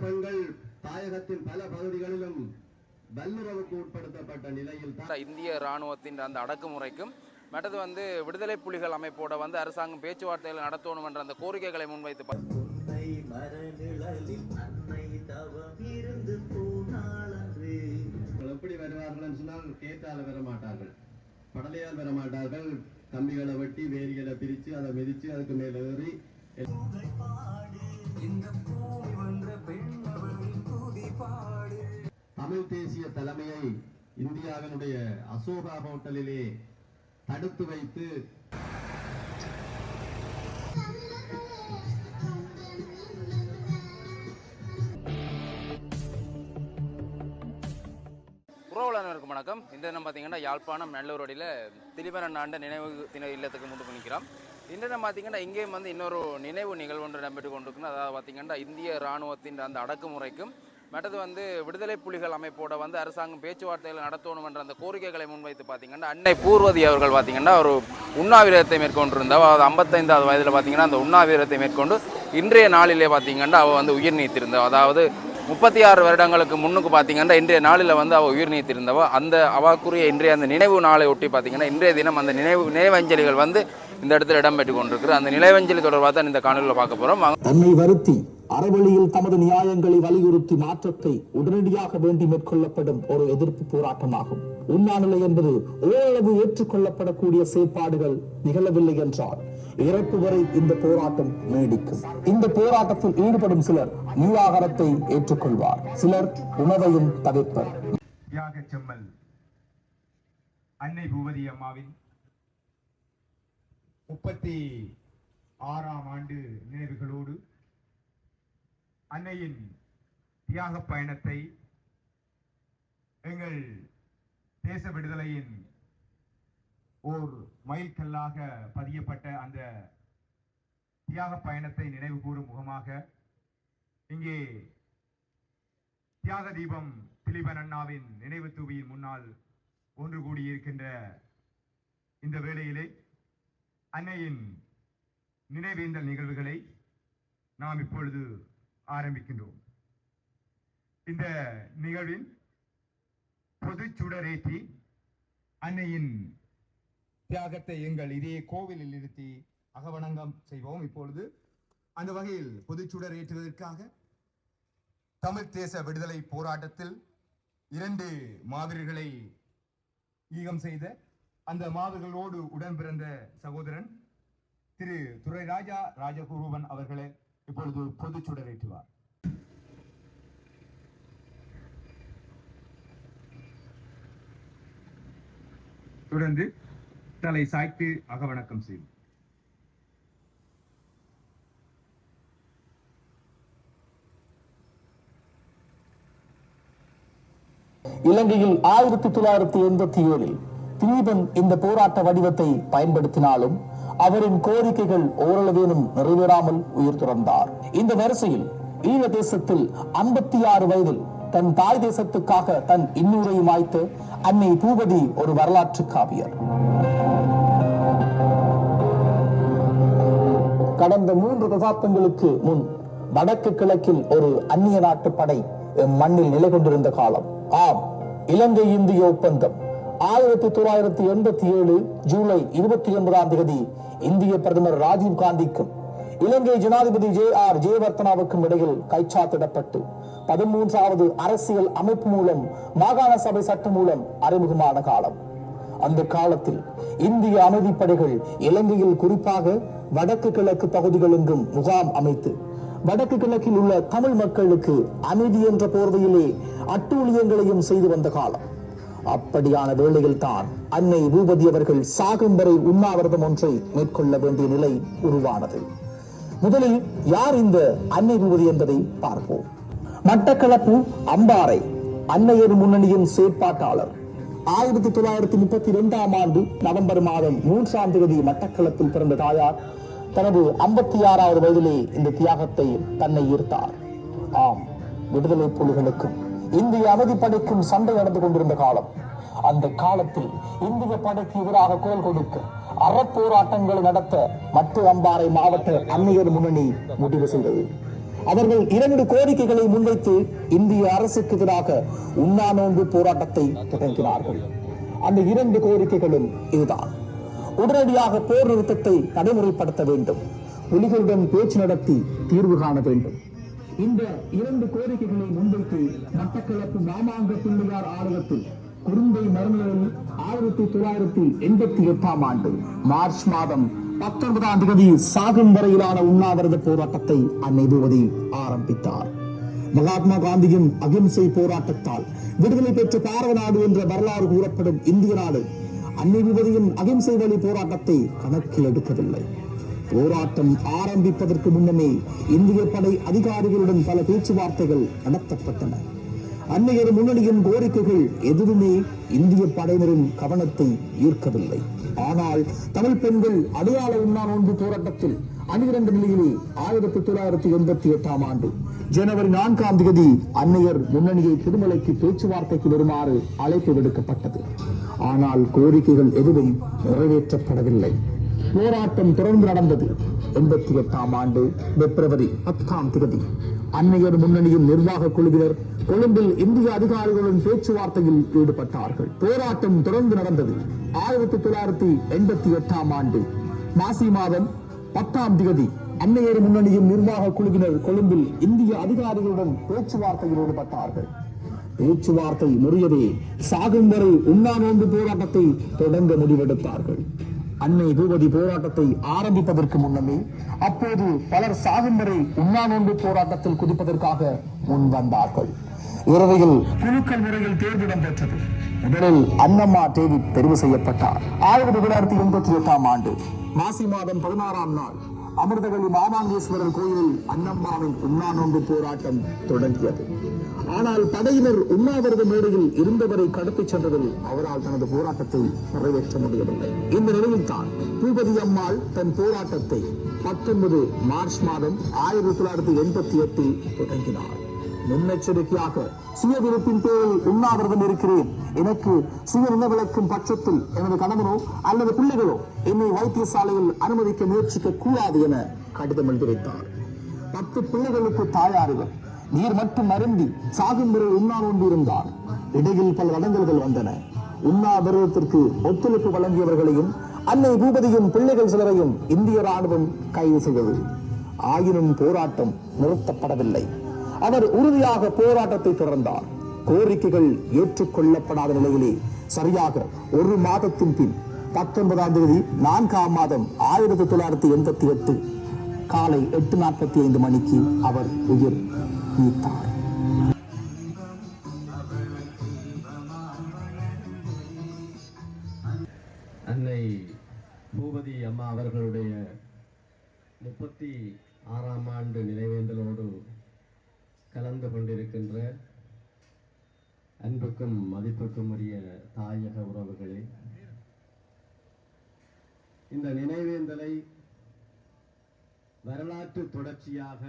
பெண்கள் தாயகத்தின் பல பகுதிகளிலும் வல்லுறவுக்கு உட்படுத்தப்பட்ட நிலையில் இந்திய இராணுவத்தின் அந்த அடக்குமுறைக்கும் மற்றது வந்து விடுதலை புலிகள் அமைப்போட வந்து அரசாங்கம் பேச்சுவார்த்தைகள் நடத்தணும் என்ற அந்த கோரிக்கைகளை முன்வைத்து எப்படி வருவார்கள் சொன்னால் கேட்டால வர மாட்டார்கள் படலையால் வர மாட்டார்கள் கம்பிகளை வெட்டி வேலிகளை பிரித்து அதை மிதித்து அதுக்கு மேல ஏறி தமிழ் தேசிய தலைமையை இந்தியாவினுடைய அசோகா ஹோட்டலிலே தடுத்து வைத்து உறவுகளுக்கு வணக்கம். இந்த தினம் பார்த்தீங்கன்னா யாழ்ப்பாணம் நல்லூரோடியில் திலிபரன் ஆண்ட நினைவு தின இல்லத்துக்கு முன்பு நிற்கிறோம் இன்றைய பார்த்தீங்கன்னா இங்கேயும் வந்து இன்னொரு நினைவு நிகழ்வு ஒன்று நடைபெற்று கொண்டிருக்குன்னு அதாவது பார்த்திங்கன்னா இந்திய இராணுவத்தின் அந்த அடக்குமுறைக்கும் மற்றது வந்து விடுதலை புலிகள் அமைப்போட வந்து அரசாங்கம் பேச்சுவார்த்தைகள் நடத்தணும் என்ற அந்த கோரிக்கைகளை முன்வைத்து பார்த்தீங்கன்னா அன்னை பூர்வதி அவர்கள் பார்த்தீங்கன்னா ஒரு உண்ணாவிரதத்தை மேற்கொண்டிருந்தார். அதாவது ஐம்பத்தைந்தாவது வயதில் பார்த்தீங்கன்னா அந்த உண்ணாவிரதத்தை மேற்கொண்டு இன்றைய நாளிலே பார்த்தீங்கன்னா அவள் வந்து உயிர் நீத்திருந்தாள் அதாவது முப்பத்தி ஆறு வருடங்களுக்கு முன்னுக்கு பார்த்தீங்கன்னா இன்றைய நாளில் வந்து அவள் உயிர் நீத்திருந்தவ. அந்த அவாக்குரிய இன்றைய அந்த நினைவு நாளை ஒட்டி பார்த்தீங்கன்னா இன்றைய தினம் அந்த நினைவு நினைவஞ்சலிகள் வந்து இந்த இடத்துல இடம்பெற்று கொண்டிருக்கு அந்த நினைவஞ்சலி தொடர்பாக தான் இந்த காணொலியில் பார்க்க போகிறோம் தன்னை வருத்தி அறவழியில் தமது நியாயங்களை வலியுறுத்தி மாற்றத்தை உடனடியாக வேண்டி மேற்கொள்ளப்படும் ஒரு எதிர்ப்பு போராட்டமாகும். உண்ணாநிலை என்பது ஓரளவு ஏற்றுக்கொள்ளப்படக்கூடிய செயற்பாடுகள் நிகழவில்லை என்றால் இறப்பு வரை இந்த போராட்டம் நீடிக்கும். இந்த போராட்டத்தில் ஈடுபடும் சிலர் நீராகாரத்தை ஏற்றுக்கொள்வார். சிலர் உணவையும் தவிர்ப்பர். தியாகச் செம்மல் அன்னை பூவதி அம்மாவின் முப்பத்தி ஆறாம் ஆண்டு நினைவுகளோடு அன்னையின் தியாக பயணத்தை எங்கள் தேச விடுதலையின் ஓர் மைல்கல்லாக பதியப்பட்ட அந்த தியாக பயணத்தை நினைவு கூறும் முகமாக இங்கே தியாக தீபம் திலீபன் அண்ணாவின் நினைவு தூவியின் முன்னால் ஒன்று கூடியிருக்கின்ற இந்த வேளையிலே அன்னையின் நினைவேந்தல் நிகழ்வுகளை நாம் இப்பொழுது ஆரம்பிக்கின்றோம். இந்த நிகழ்வின் பொது சுடரேற்றி அன்னையின் தியாகத்தை எங்கள் இதே கோவிலில் நிறுத்தி அகவணங்கம் செய்வோம். இப்பொழுது அந்த வகையில் பொதுச்சுடர் ஏற்றுவதற்காக தமிழ் தேச விடுதலை போராட்டத்தில் இரண்டு மாவீரர்களை ஈகம் செய்த அந்த மாதர்களோடு உடன் பிறந்த சகோதரன் திரு துரைராஜா ராஜகுருவன் அவர்களை இப்பொழுது பொது சுடரேற்றுவார். தொடர்ந்து தலை சாய்த்து அகவணக்கம் செய்யும் இலங்கையில் ஆயிரத்தி தொள்ளாயிரத்தி எண்பத்தி ஏழில் திலீபன் இந்த போராட்ட வடிவத்தை பயன்படுத்தினாலும் அவரின் கோரிக்கைகள் ஓரளவேனும் நிறைவேறாமல் உயிர் துறந்தார். இந்த வரிசையில் ஈழ தேசத்தில் ஐம்பத்தி ஆறு வயதில் தன் தாய் தேசத்துக்காக தன் இன்னுரை மாய்த்து அன்னை பூபதி ஒரு வரலாற்று காவியர். கடந்த மூன்று தசாப்தங்களுக்கு முன் வடக்கு கிழக்கில் ஒரு அந்நிய நாட்டு படை மண்ணில் நிலை கொண்டிருந்த காலம். ஆம் இலங்கை இந்திய ஒப்பந்தம். ஆயிரத்தி தொள்ளாயிரத்தி எண்பத்தி ஏழு ஜூலை இருபத்தி ஒன்பதாம் தேதி இந்திய பிரதமர் ராஜீவ் காந்திக்கும் இலங்கை ஜனாதிபதி ஜே ஆர் ஜெயவர்த்தனாவுக்கும் இடையில் கைச்சாத்திடப்பட்டு பதிமூன்றாவது அரசியல் அமைப்பு மூலம் மாகாண சபை சட்டம் மூலம் அறிமுகமான காலம். அந்த காலத்தில் இந்திய அமைதிப்படைகள் இலங்கையில் குறிப்பாக வடக்கு கிழக்கு பகுதிகளெங்கும் முகாம் அமைத்து வடக்கு கிழக்கில் உள்ள தமிழ் மக்களுக்கு அமைதி என்ற போர்வையிலே அட்டூழியங்களையும் செய்து வந்த காலம். அப்படியான வேளையில் தான் அன்னை பூபதி அவர்கள் சாகும் வரை உண்ணாவிரதம் ஒன்றை மேற்கொள்ள வேண்டிய நிலை உருவானது. முதலில் யார் இந்த அன்னை பூபதி என்பதை பார்ப்போம். மட்டக்களப்பு அம்பாறை அன்னையர் முன்னணியின் செயற்பாட்டாளர். ஆயிரத்தி தொள்ளாயிரத்தி முப்பத்தி இரண்டாம் ஆண்டு நவம்பர் மாதம் மூன்றாம் தேதி மட்டக்களத்தில் பிறந்த தாயார் தனது ஐம்பத்தி ஆறாவது வயதிலே இந்த தியாகத்தை தன்னை ஈர்த்தார். ஆம் விடுதலை புலிகளுக்கும் இந்திய அவதிப்படைக்கும் சண்டை நடந்து கொண்டிருந்த காலம். அந்த காலத்தில் இந்திய படைக்கு எதிராக குரல் கொடுக்க அறப்போராட்டங்களை நடத்த மட்டு அம்பாறை மாவட்ட அன்னையர் முன்னணி முடிவு செய்தது. அவர்கள் இரண்டு கோரிக்கைகளை முன்வைத்து இந்திய அரசுக்கு எதிராக உண்ணா நோன்பு போராட்டத்தை தொடங்கினார்கள். அந்த இரண்டு கோரிக்கைகளும் இதுதான். உடனடியாக போர் நிறுத்தத்தை நடைமுறைப்படுத்த வேண்டும். புலிகளுடன் பேச்சு நடத்தி தீர்வு காண வேண்டும். இந்த இரண்டு கோரிக்கைகளை முன்வைத்து மட்டக்களப்பு மாமாங்க பிள்ளையார் ஆலயத்தில் குறுந்தை மறுநிலையில் ஆயிரத்தி தொள்ளாயிரத்தி எண்பத்தி எட்டாம் ஆண்டு மார்ச் மாதம் பத்தொன்பதாம் தேதி சாகும் வரையிலான உண்ணாவிரத போராட்டத்தை அன்னை ஆரம்பித்தார். மகாத்மா காந்தியின் அகிம்சை போராட்டத்தால் விடுதலை பெற்ற பாரத நாடு என்ற வரலாறு கூறப்படும் இந்திய நாடு அன்னை விபதியின் அகிம்சை வழி போராட்டத்தை கணக்கில் எடுக்கவில்லை. போராட்டம் ஆரம்பிப்பதற்கு முன்னமே இந்திய படை அதிகாரிகளுடன் பல பேச்சுவார்த்தைகள் நடத்தப்பட்டன. அன்னையர் முன்னணியின் கோரிக்கைகள் எதுவுமே இந்திய படையினரின் கவனத்தை ஈர்க்கவில்லை. ஆனால் தமிழ் பெண்கள் அடையாள உண்ணா நோன்பு போராட்டத்தில் அணிதிரண்ட நிலையிலே ஆயிரத்தி தொள்ளாயிரத்தி எண்பத்தி எட்டாம் ஆண்டு ஜனவரி நான்காம் தேதி அன்னையர் முன்னணியை திருமலைக்கு பேச்சுவார்த்தைக்கு வருமாறு அழைப்பு விடுக்கப்பட்டது. ஆனால் கோரிக்கைகள் எதுவும் நிறைவேற்றப்படவில்லை. போராட்டம் தொடர்ந்து நடந்தது. எண்பத்தி எட்டாம் ஆண்டு பிப்ரவரி பத்தாம் தேதி. அன்னையர் முன்னணியின் நிர்வாக குழுவினர் கொழும்பில் இந்திய அதிகாரிகளுடன் பேச்சுவார்த்தையில் ஈடுபட்டார்கள். போராட்டம் தொடர்ந்து நடந்தது. ஆயிரத்தி தொள்ளாயிரத்தி எண்பத்தி எட்டாம் ஆண்டு மாசி மாதம் பத்தாம் தேதி அன்னையர் முன்னணியின் நிர்வாக குழுவினர் கொழும்பில் இந்திய அதிகாரிகளுடன் பேச்சுவார்த்தையில் ஈடுபட்டார்கள். பேச்சுவார்த்தை முறியதே சாகும் வரை உண்ணா நோன்பு போராட்டத்தை தொடங்க முடிவெடுத்தார்கள். அன்னை பூபதி போராட்டத்தை ஆரம்பிப்பதற்கு முன்னமே அப்போது பலர் சாகும் வரை உண்ணா நோன்பு போராட்டத்தில் குதிப்பதற்காக முன் வந்தார்கள். இறுதியில் குழுக்கள் முறையில் தேர்வு இடம்பெற்றது. முதலில் அன்னம்மா தேவி தெரிவு செய்யப்பட்டார். ஆயிரத்தி தொள்ளாயிரத்தி எண்பத்தி எட்டாம் ஆண்டு மாசி மாதம் பதினாறாம் நாள் அமிர்தவல்லி மாமாங்கேஸ்வரர் கோயிலில் அன்னம்மாவின் உண்ணா நோன்பு போராட்டம் தொடங்கியது. ஆனால் படையினர் உண்ணாவிரத மேடையில் இருந்தவரை கடத்திச் சென்றதில் அவரால் தனது போராட்டத்தை நிறைவேற்ற முடியவில்லை. இந்த நிலையில் தான் பூபதி அம்மாள் தன் போராட்டத்தை பத்தொன்பது மார்ச் மாதம் ஆயிரத்தி தொள்ளாயிரத்தி எண்பத்தி எட்டில் தொடங்கினார் முன்னெச்சரிக்கையாக சுய விருப்பின் பேரில் உண்ணாவிரதம் இருக்கிறேன். எனக்கு சுய நினைவிழக்கும் பட்சத்தில் எனது கணவனோ அல்லது பிள்ளைகளோ என்னை வைத்தியசாலையில் அனுமதிக்க முயற்சிக்க கூடாது என கடிதம் எழுதியிருத்தார் பத்து பிள்ளைகளுக்கு தாயார் இவர். நீர் மட்டும் அருந்தி சாகும் பிறகு உண்ணா நோன்பிருந்தார் இடையில் பல வடங்கல்கள் வந்தன. உண்ணா விரதத்திற்கு ஒத்துழைப்பு வழங்கியவர்களையும் அன்னை பூபதியும் பிள்ளைகள் சிலரையும் இந்திய ராணுவம் கைது செய்தது. ஆயினும் போராட்டம் நிறுத்தப்படவில்லை. அவர் உறுதியாக போராட்டத்தை தொடர்ந்தார். கோரிக்கைகள் ஏற்றுக்கொள்ளப்படாத நிலையிலே சரியாக ஒரு மாதத்தின் பின் பத்தொன்பதாம் தேதி நான்காம் மாதம் ஆயிரத்தி தொள்ளாயிரத்தி எண்பத்தி எட்டு காலை எட்டு நாற்பத்தி ஐந்து மணிக்கு அவர் உயிர். நீத்தார் அன்னை பூபதி அம்மா அவர்களுடைய முப்பத்தி ஆறாம் ஆண்டு நினைவேந்தலோடு கலந்து கொண்டிருக்கின்ற அன்புக்கும் மதிப்புக்கும் உரிய தாயக உறவுகளே இந்த நினைவேந்தலை வரலாற்று தொடர்ச்சியாக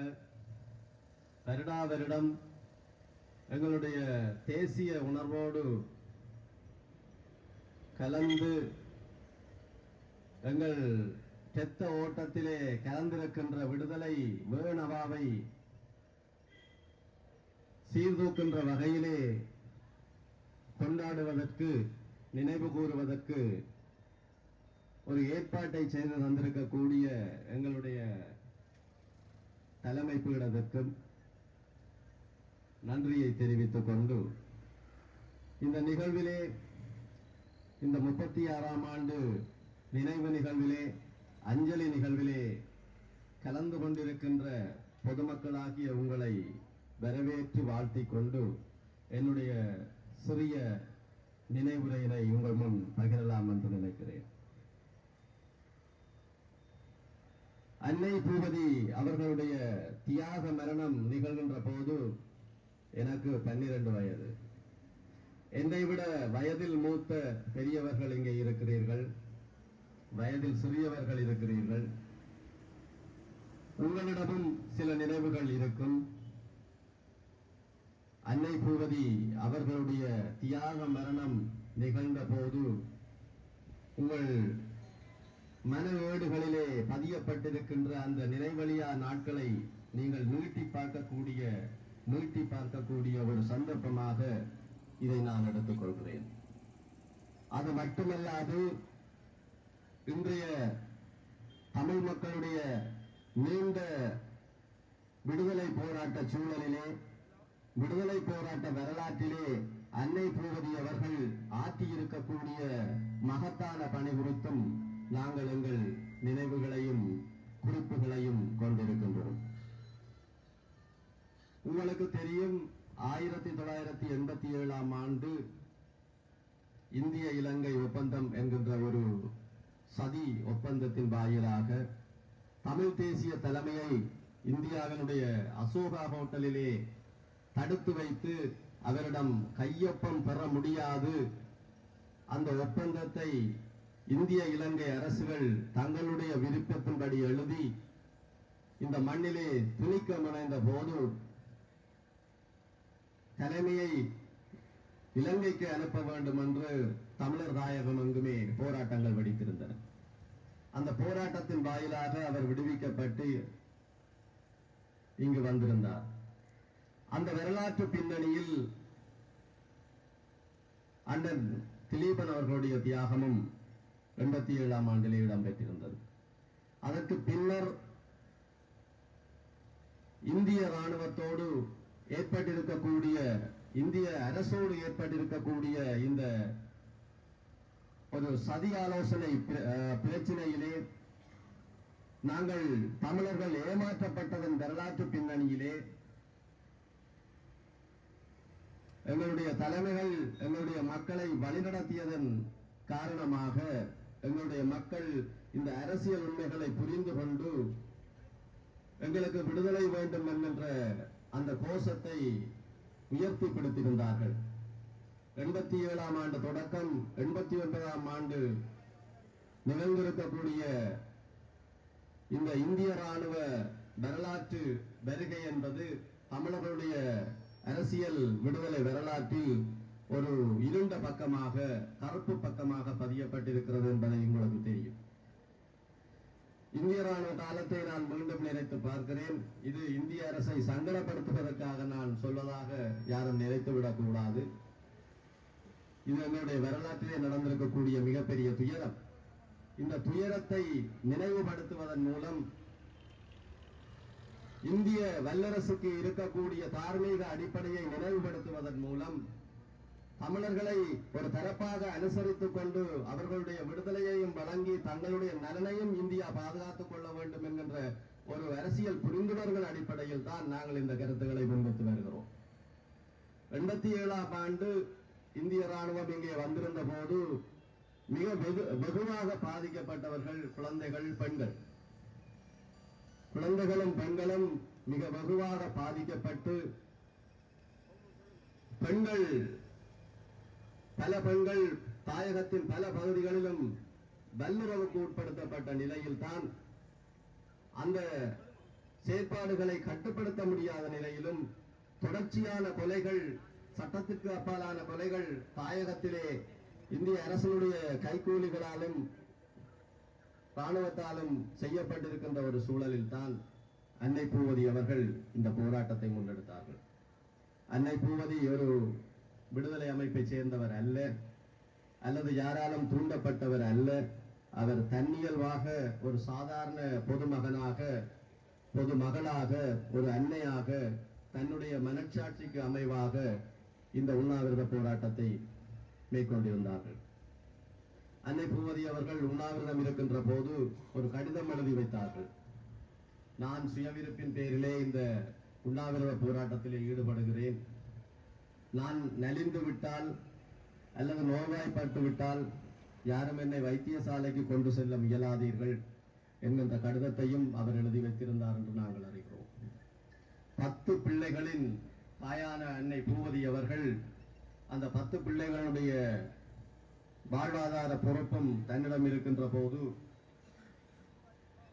வருடா வருடம் எங்களுடைய தேசிய உணர்வோடு கலந்து எங்கள் செத்த ஓட்டத்திலே கலந்திருக்கின்ற விடுதலை வேணவாவை சீர்தூக்கின்ற வகையிலே கொண்டாடுவதற்கு நினைவு கூறுவதற்கு ஒரு ஏற்பாட்டை செய்து தந்திருக்கக்கூடிய எங்களுடைய தலைமை பீடத்திற்கும் நன்றியை தெரிவித்துக் கொண்டு இந்த நிகழ்விலே இந்த முப்பத்தி ஆறாம் ஆண்டு நினைவு நிகழ்விலே அஞ்சலி நிகழ்விலே கலந்து கொண்டிருக்கின்ற பொதுமக்களாகிய உங்களை வரவேற்று வாழ்த்திக் கொண்டு என்னுடைய சிறிய நினைவுரையினை உங்கள் முன் பகிரலாம் என்று நினைக்கிறேன். அன்னை பூபதி அவர்களுடைய தியாக மரணம் நிகழ்கின்ற போது எனக்கு பன்னிரண்டு வயது. என்னை விட வயதில் மூத்த பெரியவர்கள் இங்கே இருக்கிறீர்கள். வயதில் சிறியவர்கள் இருக்கிறீர்கள். உங்களிடமும் சில நினைவுகள் இருக்கும். அன்னை பூவதி அவர்களுடைய தியாக மரணம் நிகழ்ந்த போது உங்கள் மனவேடுகளிலே பதியப்பட்டிருக்கின்ற அந்த நினைவழியா நாட்களை நீங்கள் நீட்டி பார்க்கக்கூடிய நீட்டி பார்க்கக்கூடிய ஒரு சந்தர்ப்பமாக இதை நான் எடுத்துக்கொள்கிறேன். அது மட்டுமல்லாது இன்றைய தமிழ் மக்களுடைய நீண்ட விடுதலை போராட்ட சூழலிலே விடுதலை போராட்ட வரலாற்றிலே அன்னை பூவதி அவர்கள் ஆற்றியிருக்கக்கூடிய மகத்தான பணி குறித்தும் நாங்கள் எங்கள் நினைவுகளையும் குறிப்புகளையும் கொண்டிருக்கின்றோம். உங்களுக்கு தெரியும் ஆயிரத்தி தொள்ளாயிரத்தி எண்பத்தி ஏழாம் ஆண்டு இந்திய இலங்கை ஒப்பந்தம் என்கின்ற ஒரு சதி ஒப்பந்தத்தின் வாயிலாக தமிழ் தேசிய தலைமையை இந்தியாவினுடைய அசோகா ஹோட்டலிலே தடுத்து வைத்து அவரிடம் கையொப்பம் பெற முடியாது. அந்த ஒப்பந்தத்தை இந்திய இலங்கை அரசுகள் தங்களுடைய விருப்பத்தின்படி எழுதி இந்த மண்ணிலே திணிக்க முனைந்த போது தலைமையை இலங்கைக்கு அனுப்ப வேண்டும் என்று தமிழர் தாயகம் அங்குமே போராட்டங்கள் வெடித்திருந்தன. அந்த போராட்டத்தின் வாயிலாக அவர் விடுவிக்கப்பட்டு இங்கு வந்திருந்தார். அந்த வரலாற்று பின்னணியில் அண்ணன் திலீபன் அவர்களுடைய தியாகமும் எண்பத்தி ஏழாம் ஆண்டிலே இடம்பெற்றிருந்தது. அதற்கு பின்னர் இந்திய ராணுவத்தோடு ஏற்பட்டிருக்கக்கூடிய இந்திய அரசோடு ஏற்பட்டிருக்கக்கூடிய இந்த ஒரு சதி ஆலோசனை பிரச்சனையிலே நாங்கள் தமிழர்கள் ஏமாற்றப்பட்டதன் வரலாற்று பின்னணியிலே எங்களுடைய தலைமைகள் எங்களுடைய மக்களை வழிநடத்தியதன் காரணமாக எங்களுடைய மக்கள் இந்த அரசியல் உண்மைகளை புரிந்து கொண்டு எங்களுக்கு விடுதலை வேண்டும் என்கின்ற அந்த கோஷத்தை உயர்த்தி பிடித்திருந்தார்கள் எண்பத்தி ஏழாம் ஆண்டு தொடக்கம் எண்பத்தி ஒன்பதாம் ஆண்டு நிகழ்ந்திருக்கக்கூடிய இந்த இந்திய ராணுவ வரலாற்று வருகை என்பது தமிழர்களுடைய அரசியல் விடுதலை வரலாற்றில் ஒரு இருண்ட பக்கமாக கருப்பு பக்கமாக பதியப்பட்டிருக்கிறது என்பதை உங்களுக்கு தெரியும். இந்திய ராணுவ காலத்தை நான் மீண்டும் நினைத்து பார்க்கிறேன். இது இந்திய அரசை சங்கடப்படுத்துவதற்காக நான் சொல்வதாக யாரும் நினைத்து விடக்கூடாது இது என்னுடைய வரலாற்றிலே நடந்திருக்கக்கூடிய மிகப்பெரிய துயரம். இந்த துயரத்தை நினைவுபடுத்துவதன் மூலம் இந்திய வல்லரசுக்கு இருக்கக்கூடிய தார்மீக அடிப்படையை நினைவுபடுத்துவதன் மூலம் தமிழர்களை ஒரு தரப்பாக அனுசரித்துக் கொண்டு அவர்களுடைய விடுதலையையும் வழங்கி தங்களுடைய நலனையும் இந்தியா பாதுகாத்துக் கொள்ள வேண்டும் என்கின்ற ஒரு அரசியல் புரிந்துணர்கள் அடிப்படையில் தான் நாங்கள் இந்த கருத்துக்களை முன்வைத்து வருகிறோம். எண்பத்தி ஏழாம் ஆண்டு இந்திய ராணுவம் இங்கே வந்திருந்த போது மிக வெகு வெகுவாக பாதிக்கப்பட்டவர்கள் குழந்தைகள் பெண்கள். குழந்தைகளும் பெண்களும் மிக வெகுவாக பாதிக்கப்பட்டு பெண்கள் பல பெண்கள் தாயகத்தின் பல பகுதிகளிலும் வல்லுறவுக்கு உட்படுத்தப்பட்ட நிலையில்தான் அந்த செயற்பாடுகளை கட்டுப்படுத்த முடியாத நிலையிலும் தொடர்ச்சியான கொலைகள் சட்டத்திற்கு அப்பாலான கொலைகள் தாயகத்திலே இந்திய அரசினுடைய கைக்கூலிகளாலும் ராணுவத்தாலும் செய்யப்பட்டிருக்கின்ற ஒரு சூழலில் தான் அன்னை பூவதி அவர்கள் இந்த போராட்டத்தை முன்னெடுத்தார்கள். அன்னை பூவதி ஒரு விடுதலை அமைப்பை சேர்ந்தவர் அல்ல அல்லது யாராலும் தூண்டப்பட்டவர் அல்ல. அவர் தன்னியல்வாக ஒரு சாதாரண பொதுமகனாக பொதுமகளாக ஒரு அன்னையாக தன்னுடைய மனச்சாட்சிக்கு அமைவாக இந்த உண்ணாவிரத போராட்டத்தை மேற்கொண்டிருந்தார்கள். அன்னை பூமதி அவர்கள் உண்ணாவிரதம் இருக்கின்ற போது ஒரு கடிதம் எழுதி வைத்தார்கள். நான் சுயவிருப்பின் பேரிலே இந்த உண்ணாவிரத போராட்டத்தில் ஈடுபடுகிறேன். நான் நலிந்து விட்டால் அல்லது நோய்வாய்ப்பட்டு விட்டால் யாரும் என்னை வைத்தியசாலைக்கு கொண்டு செல்ல முயலாதீர்கள் என்கின்ற கடிதத்தையும் அவர் எழுதி வைத்திருந்தார் என்று நாங்கள் அறிகிறோம். பத்து பிள்ளைகளின் தாயான அன்னை பூவதி அவர்கள் அந்த பத்து பிள்ளைகளுடைய வாழ்வாதார பொறுப்பும் தன்னிடம் இருக்கின்ற போது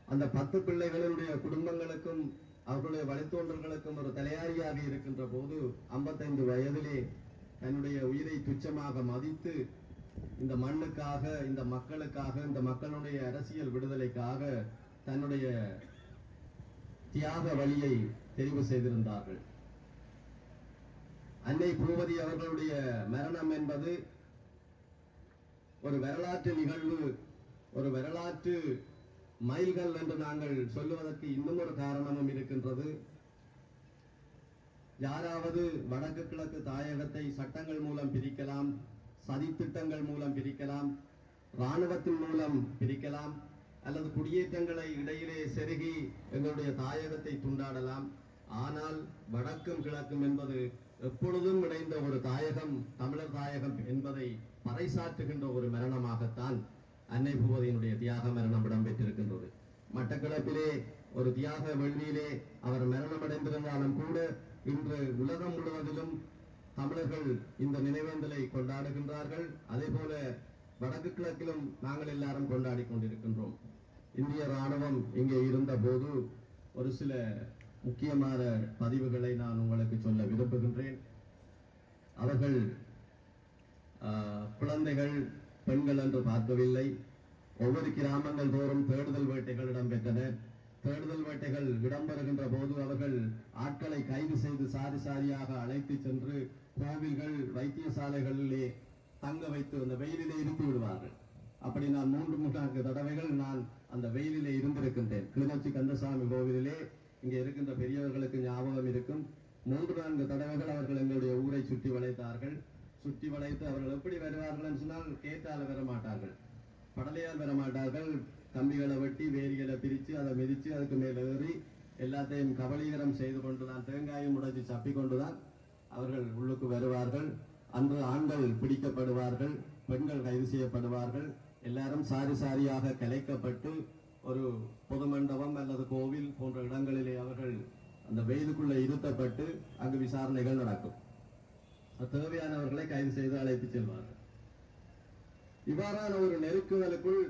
அந்த பத்து பிள்ளைகளுடைய குடும்பங்களுக்கும் அவர்களுடைய வழித்தோன்றர்களுக்கும் ஒரு தலையாரியாக இருக்கின்ற போது 55 வயதிலே தன்னுடைய உயிரை துச்சமாக மதித்து இந்த மண்ணுக்காக இந்த மக்களுக்காக இந்த மக்களுடைய அரசியல் விடுதலைக்காக தன்னுடைய தியாக வழியை தெரிவு செய்திருந்தார்கள். அன்னை பூவதி அவர்களுடைய மரணம் என்பது ஒரு வரலாற்று நிகழ்வு ஒரு வரலாற்று மைல்கள் என்று நாங்கள் சொல்லுவதற்கு இன்னும் ஒரு காரணமும் இருக்கின்றது. யாராவது வடக்கு கிழக்கு தாயகத்தை சட்டங்கள் மூலம் பிரிக்கலாம் சதித்திட்டங்கள் மூலம் பிரிக்கலாம் இராணுவத்தின் மூலம் பிரிக்கலாம் அல்லது குடியேற்றங்களை இடையிலே செருகி எங்களுடைய தாயகத்தை துண்டாடலாம். ஆனால் வடக்கும் கிழக்கும் என்பது எப்பொழுதும் இணைந்த ஒரு தாயகம் தமிழர் தாயகம் என்பதை பறைசாற்றுகின்ற ஒரு மரணமாகத்தான் அன்னை பூபதியினுடைய தியாக மரணம் இடம்பெற்றிருக்கின்றது. மட்டக்களப்பிலே ஒரு தியாக வழியிலே அவர் மரணமடைந்திருந்தாலும் கூட இன்று உலகம் முழுவதிலும் தமிழர்கள் இந்த நினைவேந்தலை கொண்டாடுகின்றார்கள். அதே போல வடக்கு கிழக்கிலும் நாங்கள் எல்லாரும் கொண்டாடி கொண்டிருக்கின்றோம். இந்திய ராணுவம் இங்கே இருந்த போது ஒரு சில முக்கியமான பதிவுகளை நான் உங்களுக்கு சொல்ல விரும்புகின்றேன். அவர்கள் ஆஹ், குழந்தைகள் பெண்கள் என்று பார்க்கவில்லை. ஒவ்வொரு கிராமங்கள் தோறும் தேடுதல் வேட்டைகள் இடம்பெற்றன. தேடுதல் வேட்டைகள் இடம்பெறுகின்ற போது அவர்கள் ஆட்களை கைது செய்து சாரி சாரியாக அழைத்து சென்று கோவில்கள் வைத்தியசாலைகளிலே தங்க வைத்து அந்த வெயிலிலே இருந்து விடுவார்கள். அப்படி நான் மூன்று மூன்று தடவைகள் நான் அந்த வெயிலிலே இருந்திருக்கின்றேன். கிளிநொச்சி கந்தசாமி கோவிலிலே இங்கே இருக்கின்ற பெரியவர்களுக்கு ஞாபகம் இருக்கும். மூன்று நான்கு தடவைகள் அவர்கள் எங்களுடைய ஊரை சுற்றி வளைத்தார்கள். சுற்றி வளைத்து அவர்கள் எப்படி வருவார்கள் என்று சொன்னால் கேட்டால் வர மாட்டார்கள் படலையால் வர மாட்டார்கள் கம்பிகளை வெட்டி வேரிகளை பிரித்து அதை மிதித்து அதுக்கு மேல் ஏறி எல்லாத்தையும் கபலீகரம் செய்து கொண்டுதான் தேங்காயும் உடைச்சு சப்பி கொண்டுதான் அவர்கள் உள்ளுக்கு வருவார்கள். அன்று ஆண்கள் பிடிக்கப்படுவார்கள் பெண்கள் கைது செய்யப்படுவார்கள். எல்லாரும் சாரி சாரியாக கலைக்கப்பட்டு ஒரு பொது மண்டபம் அல்லது கோவில் போன்ற இடங்களிலே அவர்கள் அந்த வெயிலுக்குள்ளே இருத்தப்பட்டு அங்கு விசாரணைகள் நடக்கும். தேவையானவர்களை கைது செய்து அழைத்து செல்வார்கள். இவ்வாறான ஒரு நெருக்குதலுக்குள்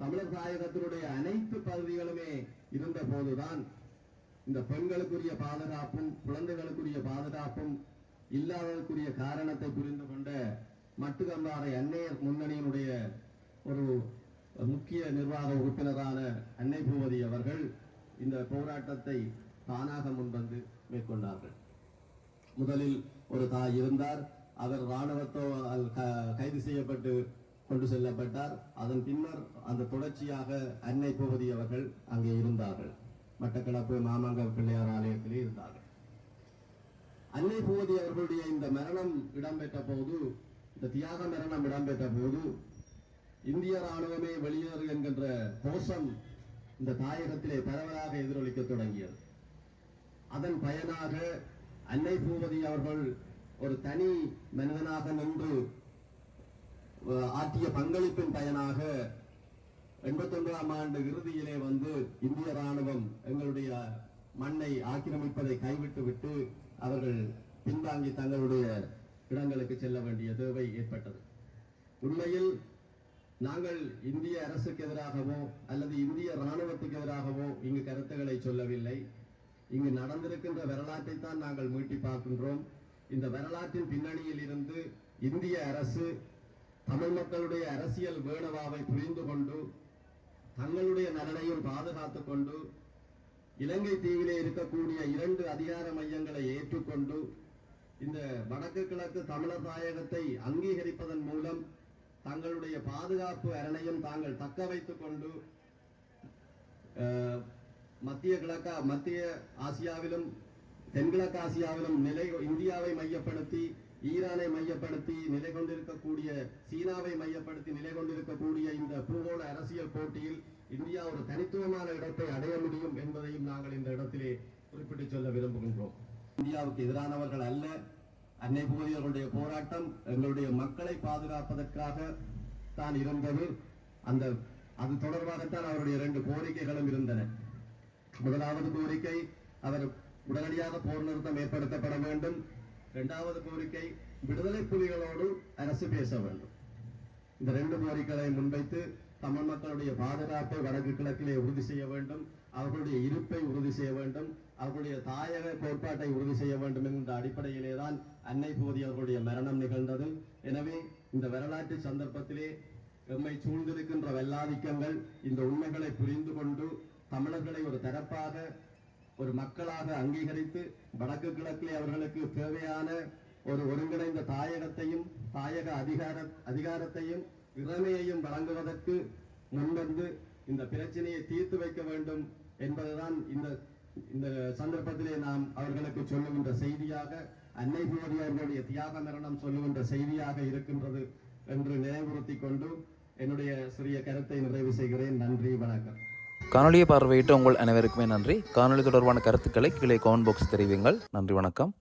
தமிழர் தாயகத்தினுடைய அனைத்து பகுதிகளுமே இருந்த போதுதான் இந்த பெண்களுக்குரிய பாதுகாப்பும் குழந்தைகளுக்குரிய பாதுகாப்பும் இல்லாததற்குரிய காரணத்தை புரிந்து கொண்ட மட்டுகம்பாறை அன்னையர் முன்னணியினுடைய ஒரு முக்கிய நிர்வாக உறுப்பினரான அன்னை பூவதி அவர்கள் இந்த போராட்டத்தை தானாக முன்வந்து மேற்கொண்டார்கள். முதலில் ஒரு தாய் இருந்தார். அவர் இராணுவத்தால் க- கைது செய்யப்பட்டு கொண்டு செல்லப்பட்டார். அதன் பின்னர் அந்த தொடர்ச்சியாக அன்னை பூவதி அவர்கள் அங்கே இருந்தார்கள். மட்டக்களப்பு மாமங்க பிள்ளையார் ஆலயத்திலே இருந்தார்கள். அன்னை பூவதி அவர்களுடைய இந்த மரணம் இடம்பெற்ற போது இந்த தியாக மரணம் இடம்பெற்ற போது இந்திய ராணுவமே வெளியேறு என்கின்ற கோஷம் இந்த தாயகத்திலே பரவலாக எதிரொலிக்க தொடங்கியது. அதன் பயனாக அன்னை பூபதி அவர்கள் ஒரு தனி மனிதனாக நின்று ஆற்றிய பங்களிப்பின் பயனாக எண்பத்தி ஒன்பதாம் ஆண்டு இறுதியிலே வந்து இந்திய ராணுவம் எங்களுடைய மண்ணை ஆக்கிரமிப்பதை கைவிட்டு விட்டு அவர்கள் பின்வாங்கி தங்களுடைய இடங்களுக்கு செல்ல வேண்டிய தேவை ஏற்பட்டது. உண்மையில் நாங்கள் இந்திய அரசுக்கு எதிராகவோ அல்லது இந்திய ராணுவத்துக்கு எதிராகவோ இங்கு கருத்துக்களை சொல்லவில்லை. இங்கு நடந்திருக்கின்ற வரலாற்றை தான் நாங்கள் மீட்டி பார்க்கின்றோம். இந்த வரலாற்றின் பின்னணியில் இருந்து இந்திய அரசு தமிழ் மக்களுடைய அரசியல் வேணவாவை புரிந்து கொண்டு தங்களுடைய நலனையும் பாதுகாத்துக் கொண்டு இலங்கை தீவிலே இருக்கக்கூடிய இரண்டு அதிகார மையங்களை ஏற்றுக்கொண்டு இந்த வடக்கு கிழக்கு தமிழர் தாயகத்தை அங்கீகரிப்பதன் மூலம் தங்களுடைய பாதுகாப்பு அரணையும் தாங்கள் தக்க வைத்துக் கொண்டு மத்திய கிழக்கா மத்திய ஆசியாவிலும் தென்கிழக்கு ஆசியாவிலும் நிலை இந்தியாவை மையப்படுத்தி ஈரானை மையப்படுத்தி நிலை கொண்டிருக்கக்கூடிய சீனாவை மையப்படுத்தி நிலை கொண்டிருக்கக்கூடிய இந்த பூகோள அரசியல் போட்டியில் இந்தியா ஒரு தனித்துவமான இடத்தை அடைய முடியும் என்பதையும் நாங்கள் இந்த இடத்திலே குறிப்பிட்டு சொல்ல விரும்புகின்றோம். இந்தியாவுக்கு எதிரானவர்கள் அல்ல. அன்னை பூதியர்களுடைய போராட்டம் எங்களுடைய மக்களை பாதுகாப்பதற்காக தான் இருந்தது. அந்த அது தொடர்பாகத்தான் அவருடைய இரண்டு கோரிக்கைகளும் இருந்தன. முதலாவது கோரிக்கை அவர் உடனடியாக போர் நிறுத்தம் ஏற்படுத்தப்பட வேண்டும். இரண்டாவது கோரிக்கை விடுதலை புலிகளோடு அரசு பேச வேண்டும். இந்த ரெண்டு கோரிக்கைகளை முன்வைத்து தமிழ் மக்களுடைய பாதுகாப்பை வடக்கு கிழக்கிலே உறுதி செய்ய வேண்டும். அவர்களுடைய இருப்பை உறுதி செய்ய வேண்டும். அவர்களுடைய தாயக கோட்பாட்டை உறுதி செய்ய வேண்டும் என்ற அடிப்படையிலே தான் அன்னை போதி அவர்களுடைய மரணம் நிகழ்ந்தது. எனவே இந்த வரலாற்று சந்தர்ப்பத்திலே எம்மை சூழ்ந்திருக்கின்ற வெள்ளாதிக்கங்கள் இந்த உண்மைகளை புரிந்து கொண்டு தமிழர்களை ஒரு தரப்பாக ஒரு மக்களாக அங்கீகரித்து வடக்கு கிழக்கிலே அவர்களுக்கு தேவையான ஒரு ஒருங்கிணைந்த தாயகத்தையும் தாயக அதிகார அதிகாரத்தையும் இறமையையும் வழங்குவதற்கு முன்வந்து இந்த பிரச்சனையை தீர்த்து வைக்க வேண்டும் என்பதுதான் இந்த இந்த சந்தர்ப்பத்திலே நாம் அவர்களுக்கு சொல்லுகின்ற செய்தியாக அன்னை போதி அவர்களுடைய தியாக மரணம் சொல்லுகின்ற செய்தியாக இருக்கின்றது என்று நினைவுறுத்தி கொண்டு என்னுடைய சிறிய கருத்தை நிறைவு செய்கிறேன். நன்றி வணக்கம். காணொலியை பார்வையிட்ட உங்கள் அனைவருக்குமே நன்றி. காணொலி தொடர்பான கருத்துக்களை கீழே கமெண்ட் பாக்ஸ் தெரிவிங்கள் நன்றி வணக்கம்.